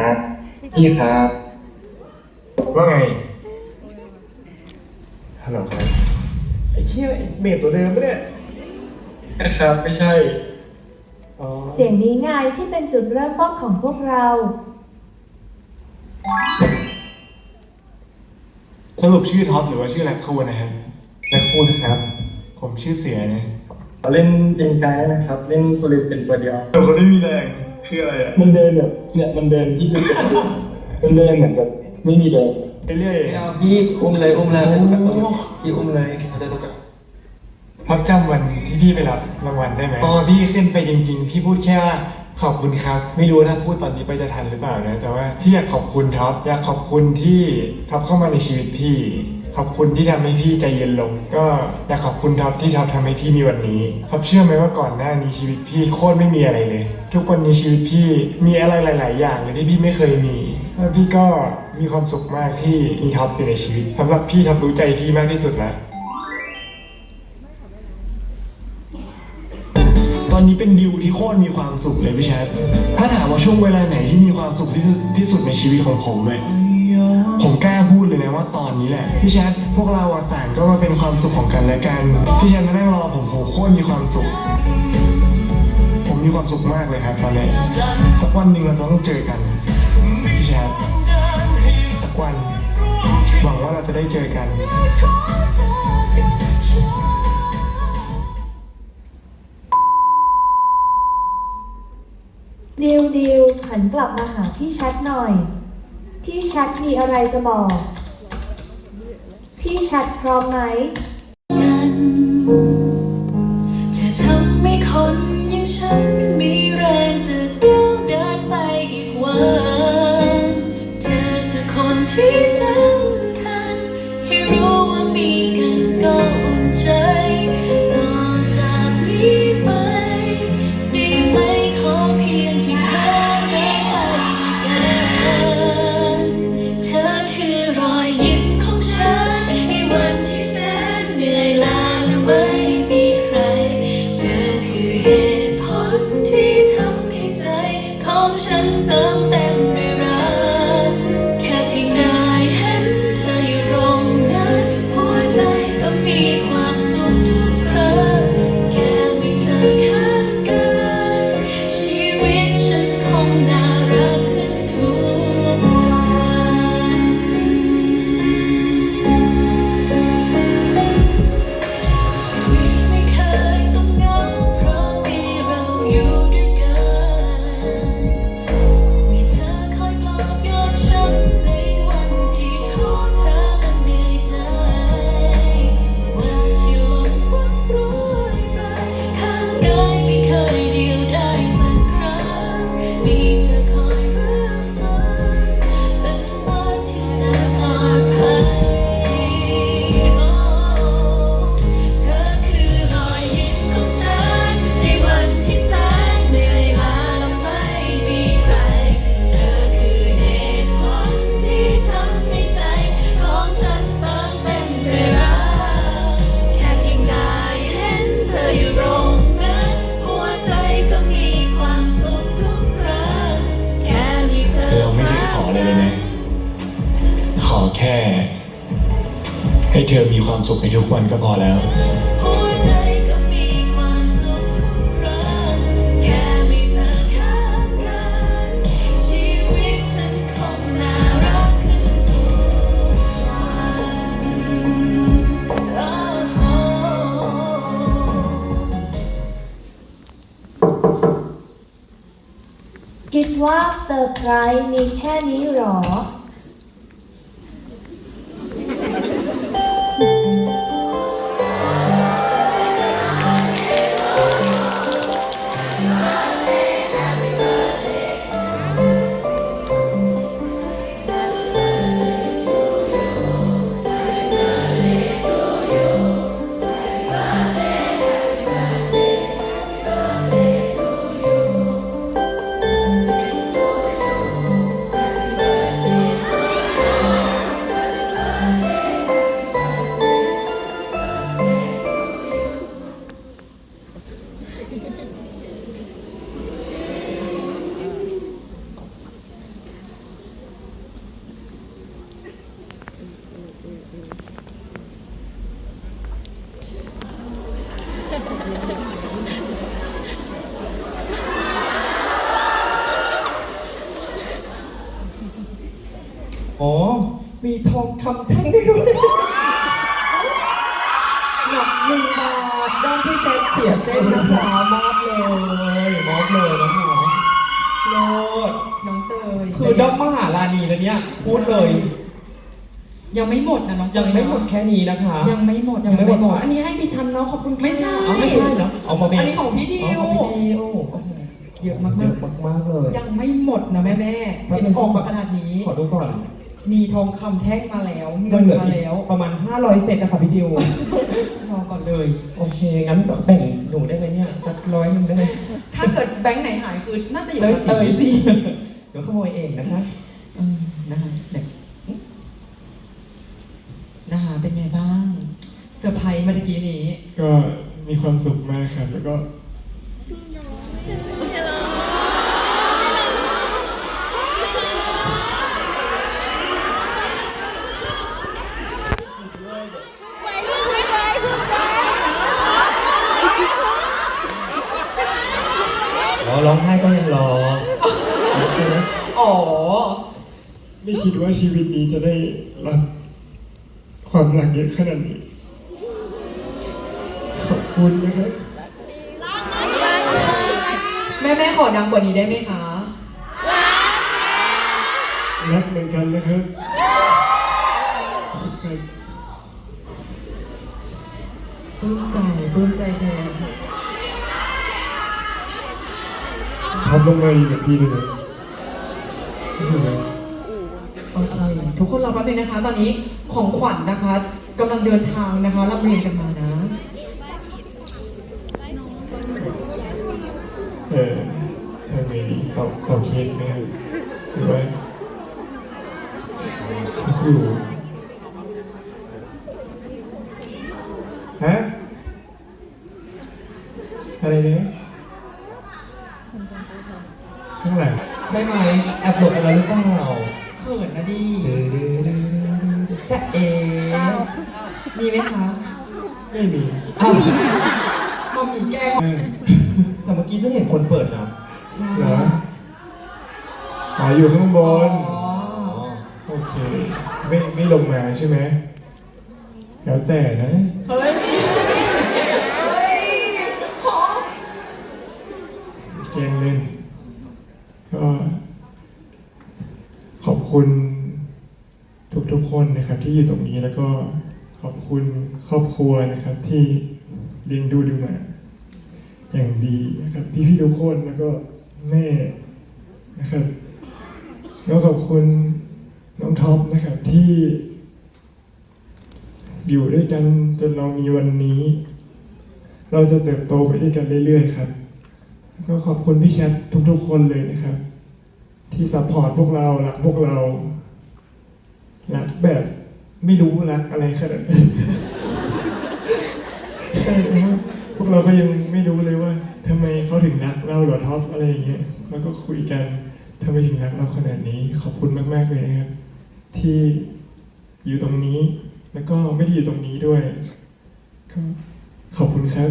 ครับพี่ครับว่าไง ฮัลโหลครับ ไอ้เชี่ยไอ้เมดตัวเดิมปะเนี่ย ครับไม่ใช่ อ๋อ เสียงนี้ไงที่เป็นจุดเริ่มต้นของพวกเรา สรุปชื่อท็อปหรือว่าชื่อแรคคูนนะฮะและคุณครับ ผมชื่อเสียนะเล่นจริงใจนะครับ เล่นตัวเล่นเป็นตัวเดียวแต่คนไม่มีแรง ชื่ออะไรอะมันเดินแบบเนี่ยมันเดินที่เป็นมันเดินเหมือนกับไม่มีแรงไปเรื่อยไม่เอาพี่อุ้มเลยอุ้มเลยพี่อุ้มเลยเขาจะรู้จักพักจำวันที่พี่ไปรับรางวัลได้ไหมพอพี่ขึ้นไปจริง ๆ พี่พูดแค่ว่าขอบคุณครับ ไม่รู้ว่าถ้าพูดตอนนี้ไปจะทันหรือเปล่านะแต่ว่าพี่อยากขอบคุณท็อปอยากขอบคุณที่ท็อปเข้ามาในชีวิตพี่ ขอบคุณที่ทำให้พี่ใจเย็นลง ก็อยากขอบคุณท็อปที่ท็อปทำให้พี่มีวันนี้ท็อปเชื่อไหมว่าก่อนหน้านี้ชีวิตพี่โคตรไม่มีอะไรเลย ทุกวันนี้ชีวิตพี่มีอะไรหลาย ๆ อย่างเลยที่พี่ไม่เคยมีแล้วพี่ก็มีความสุขมากที่มีท็อปอยู่ในชีวิตสำหรับพี่ท็อปรู้ใจพี่มากที่สุดแล้วตอนนี้เป็นดิวที่โคตรมีความสุขเลยพี่แชทถ้าถามว่าช่วงเวลาไหนที่มีความสุขที่สุดที่สุดในชีวิตของผมเลยผม กล้าพูดเลยนะว่าตอนนี้แหละพี่แชทพวกเราอะต่างก็มาเป็นความสุขของกันและกันพี่แชทมานั่งรอผมผมโคตรมีความสุข ผมมีความสุขมากเลยครับตอนนี้สักวันหนึ่งเราจะต้องเจอกันพี่แชทสักวันหวังว่าเราจะได้เจอกันดิวดิวหันกลับมาหาพี่แชทหน่อย พี่แชทมีอะไรจะบอก พี่แชทพร้อมไหม เธอมีความสุขในทุกวันก็พอแล้ว คิดว่าเซอร์ไพรส์มีแค่นี้หรอ มีทองคำแท่งได้ด้วยหนักหนึ่งบาทด้านที่แชทเสียเส้นนะคะมอบเลยมอบเลยนะคะโลดน้องเตยคือด้อมมหาลานีนะเนี่ยพูดเลย ยังไม่หมดนะน้องเตยังไม่หมดแค่นี้นะคะ ยังไม่หมดยังไม่หมด อันนี้ให้ดิฉันเนาะขอบคุณค่ะไม่ใช่เอาไม่ใช่เหรอเอามาเป็นอันนี้ของพี่ดิวอ๋อของพี่ดิวเยอะมากเยอะมากๆเลยๆยังไม่หมดนะแม่แม่แป๊บเห็นึนงออกมาขนาดนี้ ขอดูก่อน มีทองคำแท่งมาแล้วเงิเงินนเหลือมาอีกแล้วประมาณ 500 เซนนะคะพี่ดิว รอก่อนเลย โอเค งั้นแบ่งหนูได้ไหมเนี่ยสักร้อยหนึงได้ไหมถ้าเกิดแบงค์ไหนหายคือน่าจะอยู่เลยกับสิเตยสิเดี๋ยวขโมยเองนะคะอืมนะคะเด็กนะคะเป็นไงบ้างเซอร์ไพรส์เมื่อกี้นี้ ก็มีความสุขมากครับ แล้วก็อ๋ อร้องไห้ก็ยังรอ อ๋อ ไม่คิดว่าชีวิตนี้จะได้รับความรักเยอะขนาดนี้ ขอบคุณนะครับ แม่แม่ขอดังกว่านี้ได้ไหมคะ รักเหมือนกันนะครับครับ ปลื้มใจปลื้มใจแทน ทำลงมาอีกแบบพี่เลยนะถูกไหมโอเคทุกคนรอแป๊บนึงนะคะ ตอนนี้ของขวัญนะคะกำลังเดินทางนะคะลำเลียงกันมานะ เออทำไงดีเขาเขาคิดไหมครับหรือว่าอยู่ฮะอะไรเนี่ยข้างหลัง ใช่ไหมแอบหลบอะไรหรือเปล่า เขินนะดิ เด้อเด้อเด้อ จะเอมีไหมคะไม่มีอ้าวมามีแกล้งเออแต่เมื่อกี้ฉันเห็นคนเปิดนะใช่เหรออ๋ออยู่ข้างบนอ๋อโอเค ไม่ไม่ลงมาใช่ไหมแล้วแต่นะ เฮ้ยเฮ้ยหอมแกล้งเล่นก็ขอบคุณ ทุกคนนะครับที่อยู่ตรงนี้แล้วก็ขอบคุณครอบครัวนะครับที่เลี้ยงดูดูมา อย่างดีนะครับพี่ๆทุกคนแล้วก็แม่นะครับแล้วขอบคุณน้องท็อปนะครับที่ อยู่ด้วยกันจนเรามีวันนี้ เราจะเติบโตไปด้วยกันเรื่อยๆครับก็ขอบคุณพี่แชททุกๆคนเลยนะครับ ที่ซัพพอร์ตพวกเรารักพวกเรา รักแบบไม่รู้รักอะไรขนาดนั้ใช่เพราะว่าพวกเราก็ยังไม่รู้เลยว่าทำไมเขาถึงรักเราหรอท็อปอะไรอย่างเงี้ยแล้วก็คุยกันทำไมถึงรักเราขนาดนี้ขอบคุณมาก ๆเลยนะครับ ที่อยู่ตรงนี้ แล้วก็ไม่ได้อยู่ตรงนี้ด้วยก็ขอบคุณครับ